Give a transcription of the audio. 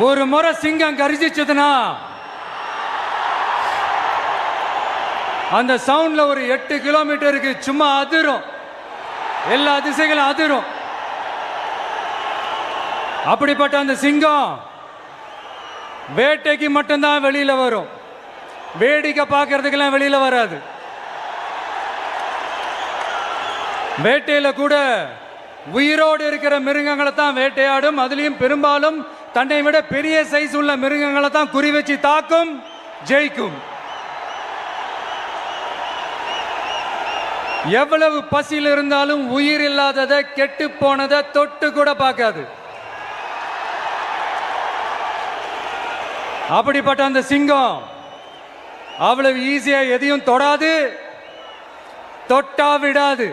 ஒரு முறை சிங்கம் கரிசிச்சதுன்னா அந்த சவுண்ட்ல ஒரு எட்டு கிலோமீட்டருக்கு சும்மா அதிரும். எல்லா திசைகளும் அதிரும். அப்படிப்பட்ட அந்த சிங்கம் வேட்டைக்கு மட்டும்தான் வெளியில வரும். வேடிக்கை பார்க்கறதுக்கெல்லாம் வெளியில வராது. வேட்டையில கூட உயிரோடு இருக்கிற மிருகங்களை தான் வேட்டையாடும். அதுலேயும் பெரும்பாலும் தன்னை விட பெரிய சைஸ் உள்ள மிருகங்களை தான் குறி வச்சு தாக்கும் ஜெயிக்கும். எவ்வளவு பசியில் இருந்தாலும் உயிர் இல்லாததை கெட்டு போனதை தொட்டு கூட பார்க்காது. அப்படிப்பட்ட அந்த சிங்கம் அவ்வளவு ஈஸியா எதையும் தொடாது தொட்டா விடாது.